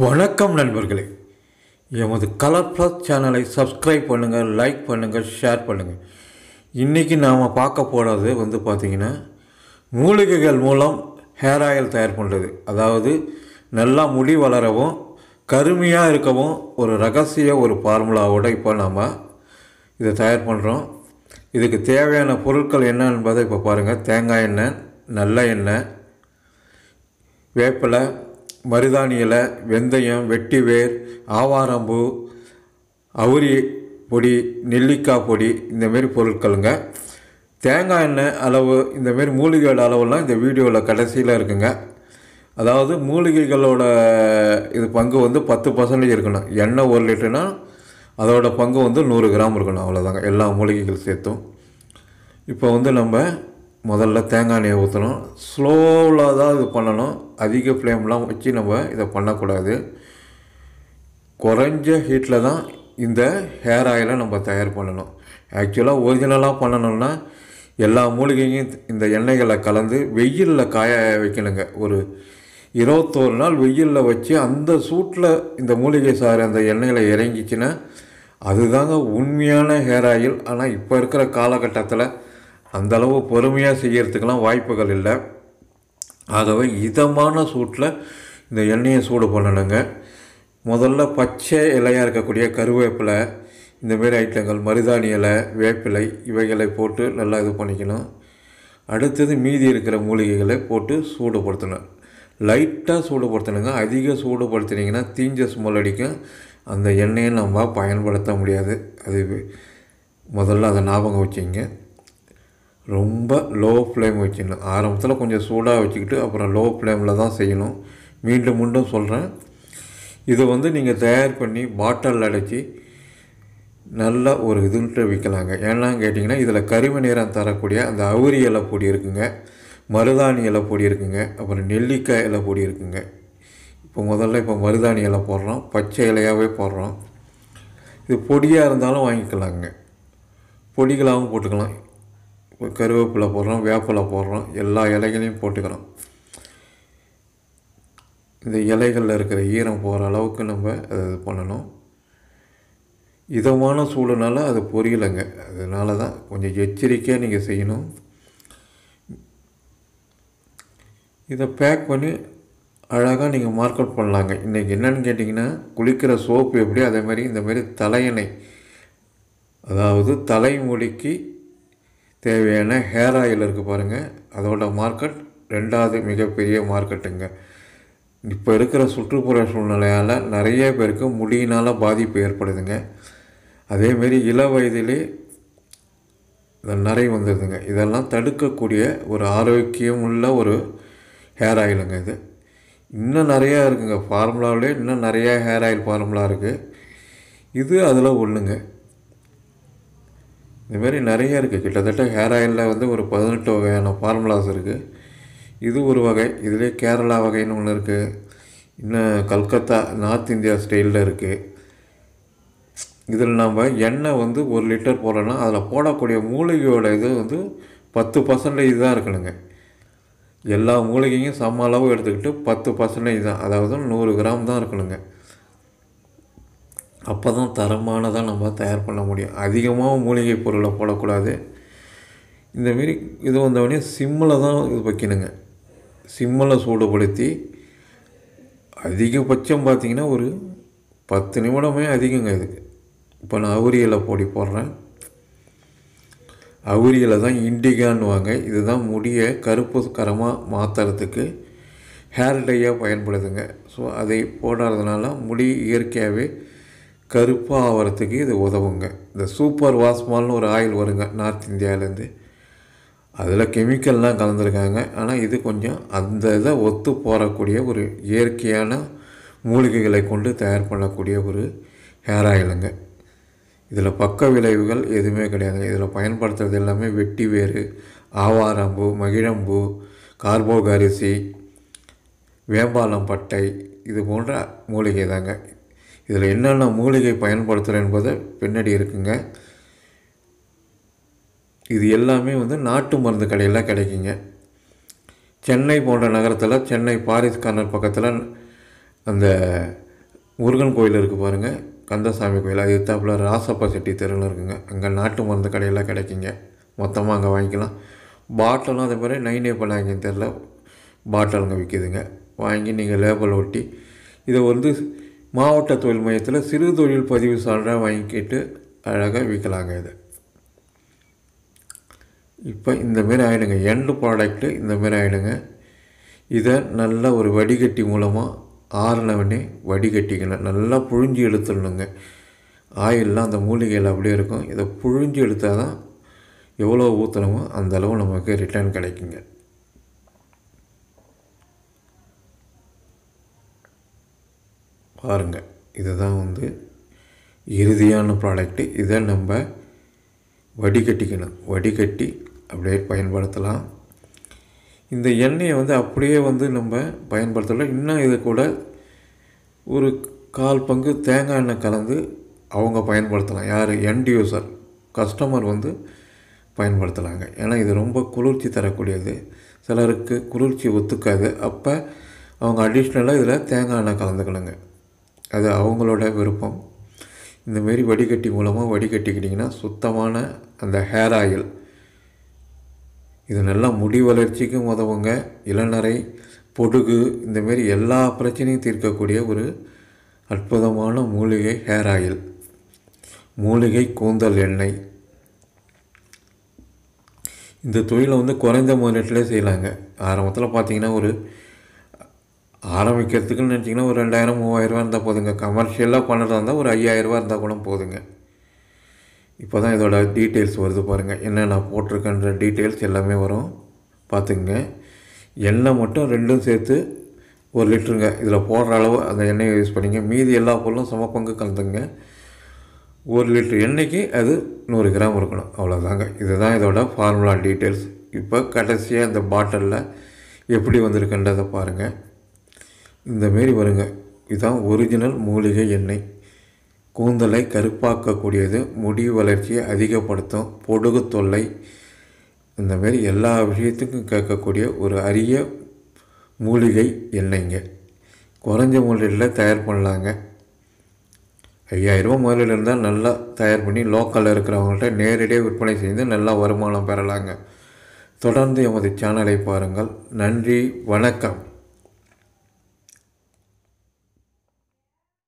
வணக்கம் நண்பர்களே. எமது கலர் ப்ளஸ் சேனலை சப்ஸ்கிரைப் பண்ணுங்கள் லைக் பண்ணுங்கள் ஷேர் பண்ணுங்கள் இன்றைக்கி நாம் பார்க்க போகிறது வந்து பார்த்திங்கன்னா மூலிகைகள் மூலம் ஹேர் ஆயில் தயார் பண்ணுறது அதாவது நல்லா முடி வளரவும் கருமையாக இருக்கவும் ஒரு ரகசிய ஒரு ஃபார்முலாவோடு இப்போ நாம் இதை தயார் பண்ணுறோம் இதுக்கு தேவையான பொருட்கள் என்ன என்பதை இப்போ பாருங்கள் தேங்காய் எண்ணெய் நல்ல எண்ணெய் வேப்பிலை மருதாணி இலை வெந்தயம் வெட்டிவேர் ஆவாரம்பூ அவுரி பொடி நெல்லிக்காய் பொடி இந்தமாரி பொருட்களுங்க. தேங்காய் எண்ணெய் அளவு இந்தமாரி மூலிகையோட அளவுலாம் இந்த வீடியோவில் கடைசியில் இருக்குங்க. அதாவது மூலிகைகளோட இது பங்கு வந்து பத்து பர்சன்டேஜ் இருக்கணும். எண்ணெய் ஒரு லிட்டர்னா அதோட பங்கு வந்து நூறு கிராம் இருக்கணும் அவ்வளோதாங்க எல்லா மூலிகைகள் சேர்த்தும். இப்போ வந்து நம்ம முதல்ல தேங்காய் எண்ணெயை ஊற்றணும் ஸ்லோவில் தான் இது பண்ணணும். அதிக ஃப்ளேம்லாம் வச்சு நம்ம இதை பண்ணக்கூடாது. குறைஞ்ச ஹீட்டில் தான் இந்த ஹேர் ஆயிலை நம்ம தயார் பண்ணணும். ஆக்சுவலாக ஒரிஜினலாக பண்ணணும்னா எல்லா மூலிகையும் இந்த எண்ணெய்களை கலந்து வெயிலில் காய வைக்கணுங்க. ஒரு இருபத்தோரு நாள் வெயிலில் வச்சு அந்த சூட்டில் இந்த மூலிகை சாறு அந்த எண்ணெயில் இறங்கிச்சின்னா அதுதாங்க உண்மையான ஹேர் ஆயில் ஆனால் இப்போ இருக்கிற காலகட்டத்தில் அந்தளவு பொறுமையாக செய்கிறதுக்கெலாம் வாய்ப்புகள் இல்லை. ஆகவே இதமான சூட்டில் இந்த எண்ணெயை சூடு பண்ணணுங்க. முதல்ல பச்சை இலையாக இருக்கக்கூடிய கருவேப்பிலை இந்தமாரி ஐட்டங்கள் மருதாணி இலை வேப்பிலை இவைகளை போட்டு நல்லா இது பண்ணிக்கணும். அடுத்தது மீதி இருக்கிற மூலிகைகளை போட்டு சூடுபடுத்தணும். லைட்டாக சூடுபடுத்தணுங்க. அதிக சூடுபடுத்தினீங்கன்னா தீஞ்ச ஸ்மெல் அடிக்கும். அந்த எண்ணெயை நம்ம பயன்படுத்த முடியாது. அது முதல்ல அதை ஞாபகம் வச்சுங்க. ரொம்ப லோ ஃப்ளேம் வச்சிடணும் ஆரம்பத்தில் கொஞ்சம் சூடாக வச்சுக்கிட்டு அப்புறம் லோ ஃப்ளேமில் தான் செய்யணும். மீண்டும் மீண்டும் சொல்கிறேன் இதை வந்து நீங்கள் தயார் பண்ணி பாட்டில் அடைச்சி நல்ல ஒரு இதுன்ட்டு விற்கலாங்க ஏன்னா கேட்டிங்கன்னா இதில் கரிம நிறம் தரக்கூடிய அந்த அவுரி இலை பொடி இருக்குங்க. மருதாணி இலை பொடி இருக்குங்க. அப்புறம் நெல்லிக்காய் இலை பொடி இருக்குங்க. இப்போ முதல்ல இப்போ மருதாணி இலை போடுறோம் பச்சை இலையாகவே போடுறோம். இது பொடியாக இருந்தாலும் வாங்கிக்கலாங்க. பொடிகளாகவும் போட்டுக்கலாம். இப்போ கருவேப்பிலை போடுறோம் வேப்பிலை போடுறோம் எல்லா இலைகளையும் போட்டுக்கிறோம். இந்த இலைகளில் இருக்கிற ஈரம் போகிற அளவுக்கு நம்ம அதை இது பண்ணணும். இதமான சூடுனால அது பொரியலைங்க. அதனால தான் கொஞ்சம் எச்சரிக்கையாக நீங்கள் செய்யணும். இதை பேக் பண்ணி அழகாக நீங்கள் மார்க்கெட் பண்ணலாங்க. இன்றைக்கி என்னென்னு கேட்டிங்கன்னா குளிக்கிற சோப்பு எப்படி அதே மாதிரி இந்த மாதிரி தலையணை. அதாவது தலைமுடிக்கு தேவையான ஹேர் ஆயில் இருக்குது பாருங்கள் அதோட மார்க்கெட் ரெண்டாவது மிகப்பெரிய மார்க்கெட்டுங்க இப்போ இருக்கிற சுற்றுப்புற சூழ்நிலையால் நிறைய பேருக்கு முடியினால் பாதிப்பு ஏற்படுதுங்க. அதேமாரி இள வயதிலே நிறை வந்துடுதுங்க இதெல்லாம் தடுக்கக்கூடிய ஒரு ஆரோக்கியமுள்ள ஒரு ஹேர் ஆயிலுங்க இது. இன்னும் நிறையா இருக்குங்க. ஃபார்முலாவிலே இன்னும் நிறையா ஹேர் ஆயில் ஃபார்முலா இருக்குது இது அதில் ஒன்றுங்க இதுமாரி நிறைய இருக்குது கிட்டத்தட்ட ஹேர் ஆயிலில் வந்து ஒரு பதினெட்டு வகையான ஃபார்முலாஸ் இருக்குது இது ஒரு வகை. இதிலே கேரளா வகைன்னு ஒன்று இருக்குது இன்னும் கல்கத்தா நார்த் இந்தியா ஸ்டைலில் இருக்குது இதில் நம்ம எண்ணெய் வந்து ஒரு லிட்டர் போடுறோன்னா அதில் போடக்கூடிய மூலிகையோட இது வந்து பத்து பர்சன்டேஜ் தான் இருக்கணுங்க. எல்லா மூலிகையும் சம அளவு எடுத்துக்கிட்டு பத்து பர்சன்டேஜ் தான். அதாவது நூறு கிராம் தான் இருக்கணுங்க. அப்போ தான் தரமானதாக நம்ம தயார் பண்ண முடியும். அதிகமாக மூலிகை பொருளை போடக்கூடாது. இந்தமாரி இது வந்தவொடனே சிம்மில் தான் இது வைக்கணுங்க. சிம்மில் சூடுபடுத்தி அதிகபட்சம் பார்த்திங்கன்னா ஒரு பத்து நிமிடமே அதிகங்க இதுக்கு. இப்போ நான் அவுரியலை பொடி போடுறேன். அவுரியில் தான் இண்டிகான்னுவாங்க. இதுதான் முடியை கருப்பு கரமாக மாற்றுறதுக்கு ஹேர் டையாக பயன்படுதுங்க. ஸோ அதை போடுறதுனால முடி இயற்கையாகவே கருப்பாக ஆகிறதுக்கு இது உதவுங்க. இந்த சூப்பர் வாஸ்மால்னு ஒரு ஆயில் வருங்க நார்த் இந்தியாவிலேருந்து. அதில் கெமிக்கல்லாம் கலந்துருக்காங்க. ஆனால் இது கொஞ்சம் அந்த இதை ஒத்து போகக்கூடிய ஒரு இயற்கையான மூலிகைகளை கொண்டு தயார் பண்ணக்கூடிய ஒரு ஹேர் ஆயிலுங்க இதில் பக்க விளைவுகள் எதுவுமே கிடையாது. இதில் பயன்படுத்துறது எல்லாமே வெட்டி வேறு ஆவாரம்பூ மகிழம்பூ கார்போகரிசி வேம்பாலம் பட்டை இது போன்ற மூலிகை தாங்க. இதில் என்னென்ன மூலிகை பயன்படுத்துகிறேன் என்பது பின்னாடி இருக்குங்க. இது எல்லாமே வந்து நாட்டு மருந்து கடையில் கிடைக்குங்க. சென்னை போன்ற நகரத்தில் சென்னை பாரிஸ் கார்னர் பக்கத்தில் அந்த முருகன் கோயில் இருக்குது பாருங்கள் கந்தசாமி கோயில்? அது தாப்பில் ராசப்பா செட்டி தெருவில் இருக்குங்க. அங்கே நாட்டு மருந்து கடையெல்லாம் கிடைக்குங்க. மொத்தமாக அங்கே வாங்கிக்கலாம். பாட்டிலும் அதே மாதிரி நைனே பண்ணாங்கன்னு தெரில பாட்டிலுங்க விற்கிதுங்க வாங்கி நீங்கள் லேபிள் ஒட்டி இதை வந்து மாவட்ட தொழில் மையத்தில் சிறு தொழில் பதிவு சான்றாக வாங்கிக்கிட்டு அழகாக விற்கலாங்க இதை. இப்போ இந்தமாரி ஆகிடுங்க எண்டு ப்ராடக்ட்டு இந்தமாரி ஆகிடுங்க இதை நல்ல ஒரு வடிகட்டி மூலமாக ஆறினவனே வடிகட்டிக்கணும் நல்லா புழிஞ்சு எடுத்துடணுங்க ஆயிலெலாம் அந்த மூலிகையில் அப்படியே இருக்கும். இதை புழிஞ்சு எடுத்தால் தான் எவ்வளோ ஊற்றணுமோ அந்தளவு நமக்கு ரிட்டர்ன் கிடைக்குங்க. பாருங்கள் இதுதான் வந்து இறுதியான ப்ராடக்ட்டு இதை நம்ம வடிகட்டிக்கணும். வடிகட்டி அப்படியே பயன்படுத்தலாம். இந்த எண்ணெயை வந்து அப்படியே வந்து நம்ம பயன்படுத்தலாம். இன்னும் இது கூட ஒரு கால் பங்கு தேங்காய் எண்ணெய் கலந்து அவங்க பயன்படுத்தலாம். யார்? எண்ட் யூசர் கஸ்டமர் வந்து பயன்படுத்தலாங்க. ஏன்னா இது ரொம்ப குளிர்ச்சி தரக்கூடியது. சிலருக்கு குளிர்ச்சி ஒத்துக்காது. அப்போ அவங்க அடிஷ்னலாக இதில் தேங்காய் எண்ணெய் கலந்துக்கணுங்க. அது அவங்களோட விருப்பம். இந்தமாரி வடிகட்டி மூலமாக வடிகட்டிக்கிட்டிங்கன்னா சுத்தமான அந்த ஹேர் ஆயில் இது நல்லா முடி வளர்ச்சிக்கும் உதவுங்க. இளநரை பொடுகு இந்தமாரி எல்லா பிரச்சனையும் தீர்க்கக்கூடிய ஒரு அற்புதமான மூலிகை ஹேர் ஆயில் மூலிகை கூந்தல் எண்ணெய். இந்த தொழிலை வந்து குறைந்த முதலீட்டிலே செய்யலாங்க. ஆரம்பத்தில் பார்த்தீங்கன்னா ஒரு ஆரம்பிக்கிறதுக்குன்னு நினச்சிங்கன்னா ஒரு ரெண்டாயிரம் மூவாயிரரூவா இருந்தால் போதுங்க. கமர்ஷியலாக பண்ணுறதா இருந்தால் ஒரு ஐயாயிரரூவா இருந்தால் கூட போதுங்க. இப்போ தான் இதோட டீட்டெயில்ஸ் வருது பாருங்கள் என்ன நான் போட்டிருக்கேன்ற டீட்டெயில்ஸ் எல்லாமே வரும். பார்த்துக்குங்க. எண்ணெய் மட்டும் ரெண்டும் சேர்த்து ஒரு லிட்டருங்க. இதில் போடுற அளவு அந்த எண்ணெயை யூஸ் பண்ணிங்க. மீதி எல்லா பொருளும் சம பங்கு கலந்துங்க. ஒரு லிட்டர் எண்ணெய்க்கு அது நூறு கிராம் இருக்கணும். அவ்வளோதாங்க இதுதான் இதோட ஃபார்முலா டீட்டெயில்ஸ் இப்போ கடைசியாக இந்த பாட்டிலில் எப்படி வந்திருக்குன்றதை பாருங்கள் இந்தமாரி வருங்க. இதுதான் ஒரிஜினல் மூலிகை எண்ணெய். கூந்தலை கருப்பாக்கக்கூடியது. முடி வளர்ச்சியை அதிகப்படுத்தும். பொடுகு தொல்லை. இந்தமாரி எல்லா விஷயத்துக்கும் கேட்கக்கூடிய ஒரு அரிய மூலிகை எண்ணெய்ங்க. குறைஞ்ச முதலீட்டில் தயார் பண்ணலாங்க. ஐயாயிரரூபா முதலீடு இருந்தால் நல்லா தயார் பண்ணி லோக்கலில் இருக்கிறவங்கள்ட்ட நேரடியாக விற்பனை செய்து நல்லா வருமானம் பெறலாங்க. தொடர்ந்து எமது சேனலை பாருங்கள். நன்றி. வணக்கம்.